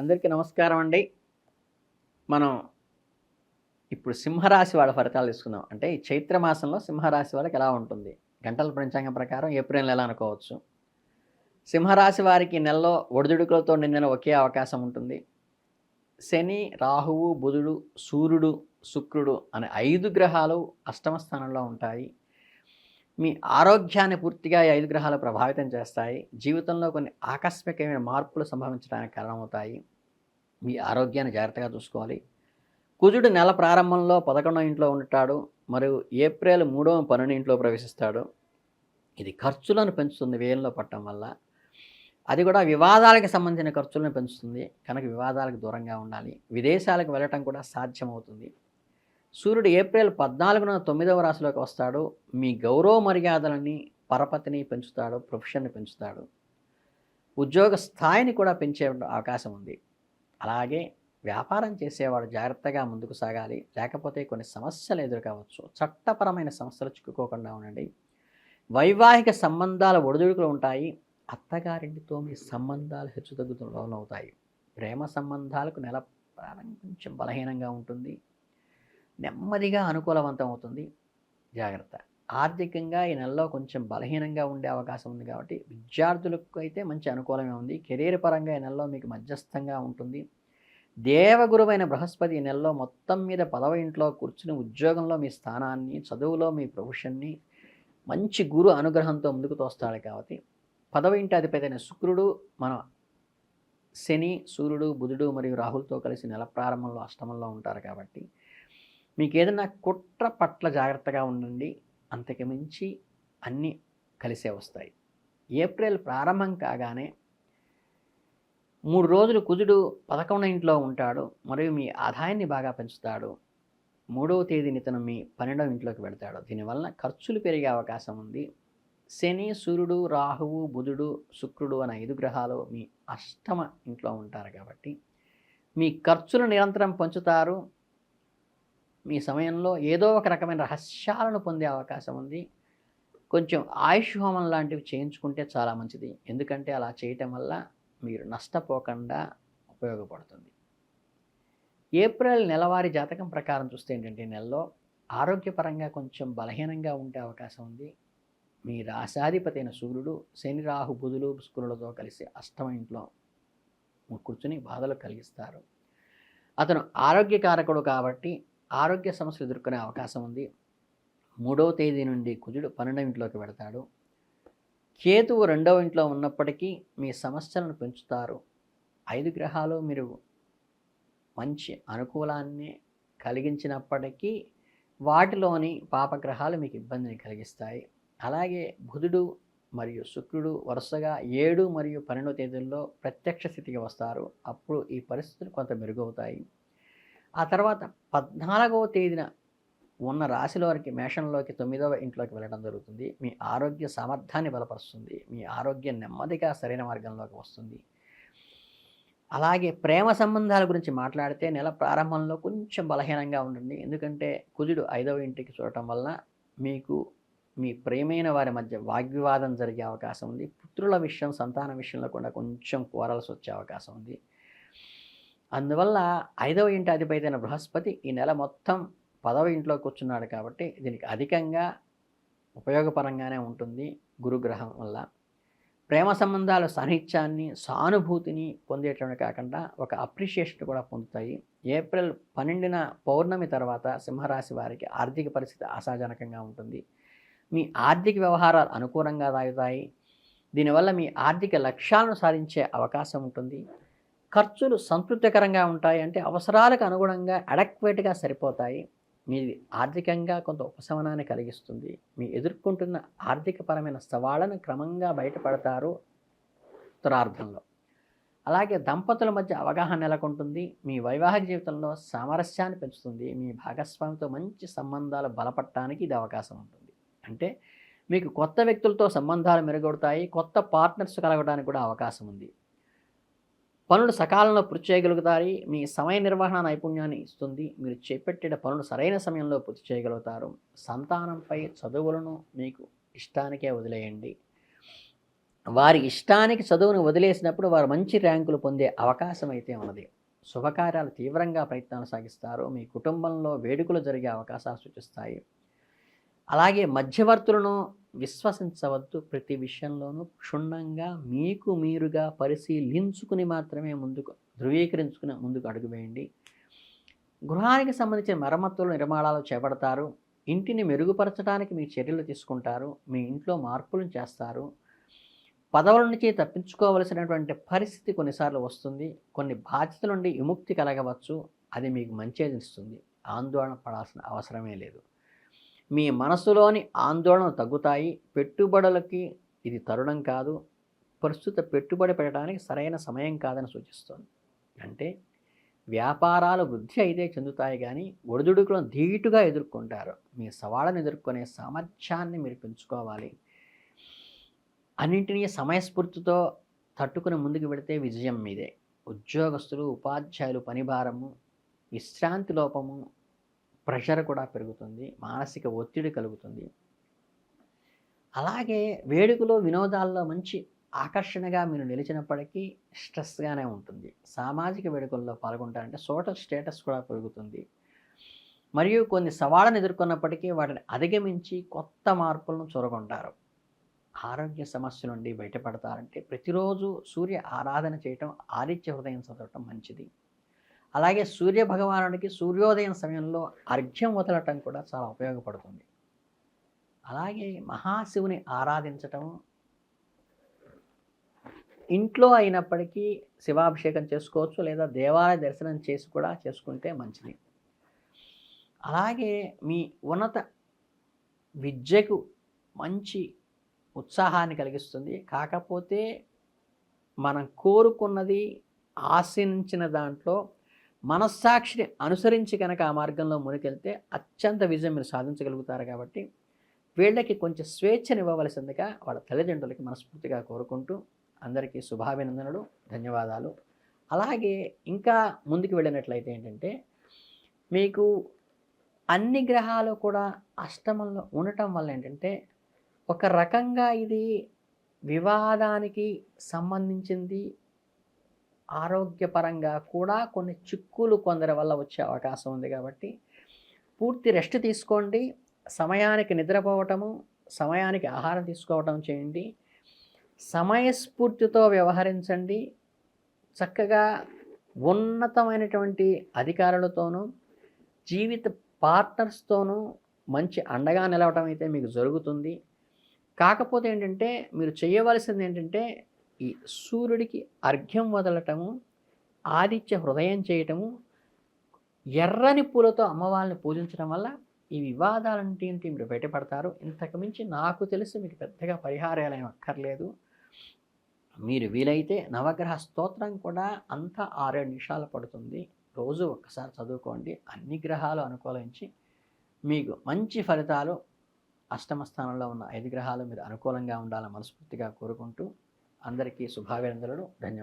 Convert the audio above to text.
అందరికీ నమస్కారం అండి. మనం ఇప్పుడు సింహరాశి వాళ్ళ ఫలితాలు తీసుకుందాం. అంటే ఈ చైత్ర మాసంలో సింహరాశి వాళ్ళకి ఎలా ఉంటుంది? గంటల పంచాంగం ప్రకారం ఏప్రిల్ నెల అనుకోవచ్చు? సింహరాశి వారికి నెలలో ఒడిదుడుకులతో నిండిన ఒకే అవకాశం ఉంటుంది. శని రాహువు బుధుడు సూర్యుడు శుక్రుడు అనే ఐదు గ్రహాలు అష్టమ స్థానంలో ఉంటాయి. మీ ఆరోగ్యాన్ని పూర్తిగా ఈ ఐదు గ్రహాలు ప్రభావితం చేస్తాయి. జీవితంలో కొన్ని ఆకస్మికమైన మార్పులు సంభవించడానికి కారణమవుతాయి. మీ ఆరోగ్యాన్ని జాగ్రత్తగా చూసుకోవాలి. కుజుడు నెల ప్రారంభంలో పదకొండవ ఇంట్లో ఉంటాడు. మరియు ఏప్రిల్ మూడవ పన్నెండు ఇంట్లో ప్రవేశిస్తాడు. ఇది ఖర్చులను పెంచుతుంది వ్యయంలో పట్టడం వల్ల. అది కూడా వివాదాలకు సంబంధించిన ఖర్చులను పెంచుతుంది. కనుక వివాదాలకు దూరంగా ఉండాలి. విదేశాలకు వెళ్ళటం కూడా సాధ్యమవుతుంది. సూర్యుడు ఏప్రిల్ పద్నాలుగున తొమ్మిదవ రాశిలోకి వస్తాడు. మీ గౌరవ మర్యాదలని పరపతిని పెంచుతాడు ప్రొఫెషన్ని పెంచుతాడు. ఉద్యోగ స్థాయిని కూడా పెంచే అవకాశం ఉంది. అలాగే వ్యాపారం చేసేవాడు జాగ్రత్తగా ముందుకు సాగాలి. లేకపోతే కొన్ని సమస్యలు ఎదురుకావచ్చు. చట్టపరమైన సమస్యలు చిక్కుకోకుండా ఉండండి. వైవాహిక సంబంధాల ఒడిదుడుకులు ఉంటాయి. అత్తగారింటితో మీ సంబంధాలు హెచ్చుతగ్గుతూ లోనవుతాయి. ప్రేమ సంబంధాలకు నెల ప్రారంభం కొంచెం బలహీనంగా ఉంటుంది. నెమ్మదిగా అనుకూలవంతం అవుతుంది జాగ్రత్త. ఆర్థికంగా ఈ నెలలో కొంచెం బలహీనంగా ఉండే అవకాశం ఉంది కాబట్టి విద్యార్థులకు అయితే మంచి అనుకూలమే ఉంది. కెరీర్ పరంగా ఈ నెలలో మీకు మధ్యస్థంగా ఉంటుంది. దేవగురువైన బృహస్పతి ఈ నెలలో మొత్తం మీద పదవ ఇంట్లో కూర్చుని ఉద్యోగంలో మీ స్థానాన్ని చదువులో మీ ప్రొఫెషన్ని మంచి గురు అనుగ్రహంతో ముందుకు తోస్తాడు కాబట్టి పదవ ఇంటి అధిపతి శుక్రుడు మన శని సూర్యుడు బుధుడు మరియు రాహుల్తో కలిసి నెల ప్రారంభంలో అష్టమంలో ఉంటారు కాబట్టి మీకు ఏదైనా కుట్ర పట్ల జాగ్రత్తగా ఉండండి. అంతకు మించి అన్నీ కలిసే వస్తాయి. ఏప్రిల్ ప్రారంభం కాగానే మూడు రోజులు కుజుడు పదకొండు ఇంట్లో ఉంటాడు. మరియు మీ ఆదాయాన్ని బాగా పెంచుతాడు. మూడవ తేదీని ఇతను మీ పన్నెండవ ఇంట్లోకి వెళ్తాడు. దీనివలన ఖర్చులు పెరిగే అవకాశం ఉంది. శని సూర్యుడు రాహువు బుధుడు శుక్రుడు అనే ఐదు గ్రహాలు మీ అష్టమ ఇంట్లో ఉంటారు కాబట్టి మీ ఖర్చులు నిరంతరం పంచుతారు. మీ సమయంలో ఏదో ఒక రకమైన రహస్యాలను పొందే అవకాశం ఉంది. కొంచెం ఆయుష్ హోమం లాంటివి చేయించుకుంటే చాలా మంచిది. ఎందుకంటే అలా చేయటం వల్ల మీరు నష్టపోకుండా ఉపయోగపడుతుంది. ఏప్రిల్ నెలవారీ జాతకం ప్రకారం చూస్తే ఏంటంటే నెలలో ఆరోగ్యపరంగా కొంచెం బలహీనంగా ఉండే అవకాశం ఉంది. మీ రాశాధిపతి అయిన సూర్యుడు శని రాహు బుధులు శుక్రులతో కలిసి అష్టమ ఇంట్లో కూర్చుని బాధలు కలిగిస్తారు. అతను ఆరోగ్యకారకుడు కాబట్టి ఆరోగ్య సమస్యలు ఎదుర్కొనే అవకాశం ఉంది. మూడవ తేదీ నుండి కుజుడు పన్నెండవ ఇంట్లోకి వెడతాడు కేతువు రెండవ ఇంట్లో ఉన్నప్పటికీ మీ సమస్యలను పెంచుతారు. ఐదు గ్రహాలు మీరు మంచి అనుకూలాన్ని కలిగించినప్పటికీ వాటిలోని పాపగ్రహాలు మీకు ఇబ్బందిని కలిగిస్తాయి. అలాగే బుధుడు మరియు శుక్రుడు వరుసగా ఏడు మరియు పన్నెండవ తేదీల్లో ప్రత్యక్ష స్థితికి వస్తారు. అప్పుడు ఈ పరిస్థితులు కొంత మెరుగవుతాయి. ఆ తర్వాత పద్నాలుగవ తేదీన ఉన్న రాశిలోకి మేషంలోకి తొమ్మిదవ ఇంట్లోకి వెళ్ళడం జరుగుతుంది. మీ ఆరోగ్య సామర్థ్యాన్ని బలపరుస్తుంది. మీ ఆరోగ్యం నెమ్మదిగా సరైన మార్గంలోకి వస్తుంది. అలాగే ప్రేమ సంబంధాల గురించి మాట్లాడితే నెల ప్రారంభంలో కొంచెం బలహీనంగా ఉంటుంది ఎందుకంటే కుజుడు ఐదవ ఇంటికి చూడటం వలన మీకు మీ ప్రేమైన వారి మధ్య వాగ్వివాదం జరిగే అవకాశం ఉంది. పుత్రుల విషయం సంతాన విషయంలో కూడా కొంచెం కోరాల్సి వచ్చే అవకాశం ఉంది. అందువల్ల ఐదవ ఇంటి అధిపతి అయిన బృహస్పతి ఈ నెల మొత్తం పదవ ఇంట్లో కూర్చున్నాడు కాబట్టి దీనికి అధికంగా ఉపయోగపరంగానే ఉంటుంది గురుగ్రహం వల్ల. ప్రేమ సంబంధాల సాన్నిధ్యాన్ని సానుభూతిని పొందేటువంటి కాకుండా ఒక అప్రిషియేషన్ కూడా పొందుతాయి. ఏప్రిల్ పన్నెండున పౌర్ణమి తర్వాత సింహరాశి వారికి ఆర్థిక పరిస్థితి ఆశాజనకంగా ఉంటుంది. మీ ఆర్థిక వ్యవహారాలు అనుకూలంగా సాగుతాయి దీనివల్ల మీ ఆర్థిక లక్ష్యాలను సాధించే అవకాశం ఉంటుంది. ఖర్చులు సంతృప్తికరంగా ఉంటాయి అంటే అవసరాలకు అనుగుణంగా అడక్వేట్గా సరిపోతాయి. మీ ఆర్థికంగా కొంత ఉపశమనాన్ని కలిగిస్తుంది. మీ ఎదుర్కొంటున్న ఆర్థికపరమైన సవాళ్ళను క్రమంగా బయటపడతారు ఉత్తరార్థంలో అలాగే దంపతుల మధ్య అవగాహన నెలకొంటుంది. మీ వైవాహిక జీవితంలో సామరస్యాన్ని పెంచుతుంది. మీ భాగస్వామితో మంచి సంబంధాలు బలపడటానికి ఇది అవకాశం ఉంటుంది. అంటే మీకు కొత్త వ్యక్తులతో సంబంధాలు మెరుగొడతాయి కొత్త పార్ట్నర్స్ కలగడానికి కూడా అవకాశం ఉంది. పనులు సకాలంలో పూర్తి చేయగలుగుతారు మీ సమయ నిర్వహణ నైపుణ్యాన్ని ఇస్తుంది. మీరు చేపట్టిన పనులు సరైన సమయంలో పూర్తి చేయగలుగుతారు. సంతానంపై చదువులను మీకు ఇష్టానికే వదిలేయండి. వారి ఇష్టానికి చదువును వదిలేసినప్పుడు వారు మంచి ర్యాంకులు పొందే అవకాశం అయితే ఉన్నది. శుభకార్యాలు తీవ్రంగా ప్రయత్నాలు సాగిస్తారు. మీ కుటుంబంలో వేడుకలు జరిగే అవకాశాలు సూచిస్తాయి అలాగే మధ్యవర్తులను విశ్వసించవద్దు ప్రతి విషయంలోనూ. క్షుణ్ణంగా మీకు మీరుగా పరిశీలించుకుని మాత్రమే ముందుకు ధృవీకరించుకుని ముందుకు అడుగు వేయండి గృహానికి సంబంధించిన మరమ్మతులు నిర్మాణాలు చేపడతారు. ఇంటిని మెరుగుపరచడానికి మీ చర్యలు తీసుకుంటారు. మీ ఇంట్లో మార్పులను చేస్తారు. పదవుల నుంచి తప్పించుకోవలసినటువంటి పరిస్థితి కొన్నిసార్లు వస్తుంది. కొన్ని బాధ్యతల నుండి విముక్తి కలగవచ్చు. అది మీకు మంచిది ఇస్తుంది. ఆందోళన పడాల్సిన అవసరమే లేదు. మీ మనసులోని ఆందోళన తగ్గుతాయి. పెట్టుబడులకి ఇది తరుణం కాదు. ప్రస్తుత పెట్టుబడి పెట్టడానికి సరైన సమయం కాదని సూచిస్తుంది. అంటే వ్యాపారాలు వృద్ధి అయితే చెందుతాయి కానీ ఒడిదుడుకులను ధీటుగా ఎదుర్కొంటారు. మీ సవాళ్ళను ఎదుర్కొనే సామర్థ్యాన్ని మీరు పెంచుకోవాలి. అన్నింటినీ సమయస్ఫూర్తితో తట్టుకుని ముందుకు వెళితే విజయం మీదే. ఉద్యోగస్తులు ఉపాధ్యాయులు పనిభారము విశ్రాంతి లోపము ప్రెషర్ కూడా పెరుగుతుంది మానసిక ఒత్తిడి కలుగుతుంది. అలాగే వేడుకలు వినోదాల్లో మంచి ఆకర్షణగా మీరు నిలిచినప్పటికీ స్ట్రెస్గానే ఉంటుంది. సామాజిక వేడుకల్లో పాల్గొంటారంటే సోషల్ స్టేటస్ కూడా పెరుగుతుంది. మరియు కొన్ని సవాళ్ళను ఎదుర్కొన్నప్పటికీ వాటిని అధిగమించి కొత్త మార్పులను చూరగొంటారు. ఆరోగ్య సమస్య నుండి బయటపడతారంటే ప్రతిరోజు సూర్య ఆరాధన చేయటం ఆదిత్య హృదయం చదవటం మంచిది. అలాగే సూర్య భగవానుడికి సూర్యోదయం సమయంలో అర్ఘ్యం వదలటం కూడా చాలా ఉపయోగపడుతుంది. అలాగే మహాశివుని ఆరాధించటం ఇంట్లో అయినప్పటికీ శివాభిషేకం చేసుకోవచ్చు లేదా దేవాలయ దర్శనం చేసి కూడా చేసుకుంటే మంచిది. అలాగే మీ ఉన్నత విద్యకు మంచి ఉత్సాహాన్ని కలిగిస్తుంది. కాకపోతే మనం కోరుకున్నది ఆశించిన దాంట్లో మనస్సాక్షిని అనుసరించి కనుక ఆ మార్గంలో మునికెళ్తే అత్యంత విజయం మీరు సాధించగలుగుతారు కాబట్టి వీళ్ళకి కొంచెం స్వేచ్ఛనివ్వవలసిందిగా వాళ్ళ తల్లిదండ్రులకి మనస్ఫూర్తిగా కోరుకుంటూ అందరికీ శుభాభినందనలు ధన్యవాదాలు. అలాగే ఇంకా ముందుకు వెళ్ళినట్లయితే ఏంటంటే మీకు అన్ని గ్రహాలు కూడా అష్టమంలో ఉండటం వల్ల ఏంటంటే ఒక రకంగా ఇది వివాదానికి సంబంధించింది ఆరోగ్యపరంగా కూడా కొన్ని చిక్కులు కొందరి వల్ల వచ్చే అవకాశం ఉంది కాబట్టి పూర్తి రెస్ట్ తీసుకోండి సమయానికి నిద్రపోవటము సమయానికి ఆహారం తీసుకోవటం చేయండి సమయస్ఫూర్తితో వ్యవహరించండి చక్కగా ఉన్నతమైనటువంటి అధికారులతోనూ జీవిత పార్ట్నర్స్తోనూ మంచి అండగా నిలవటం అయితే మీకు జరుగుతుంది. కాకపోతే ఏంటంటే మీరు చేయవలసింది ఏంటంటే ఈ సూర్యుడికి అర్ఘ్యం వదలటము ఆదిత్య హృదయం చేయటము ఎర్రని పూలతో అమ్మవారిని పూజించడం వల్ల ఈ వివాదాలంటి మీరు బయటపడతారు? ఇంతకుమించి నాకు తెలిసి మీకు పెద్దగా పరిహారాలు ఏమి అక్కర్లేదు. మీరు వీలైతే నవగ్రహ స్తోత్రం కూడా అంత ఆరేడు నిమిషాలు పడుతుంది. రోజు ఒక్కసారి చదువుకోండి. అన్ని గ్రహాలు అనుకూలించి మీకు మంచి ఫలితాలు అష్టమ స్థానంలో ఉన్న ఐదు గ్రహాలు మీరు అనుకూలంగా ఉండాలని మనస్ఫూర్తిగా కోరుకుంటూ అందరికీ శుభాభినందనలు ధన్యవాదాలు.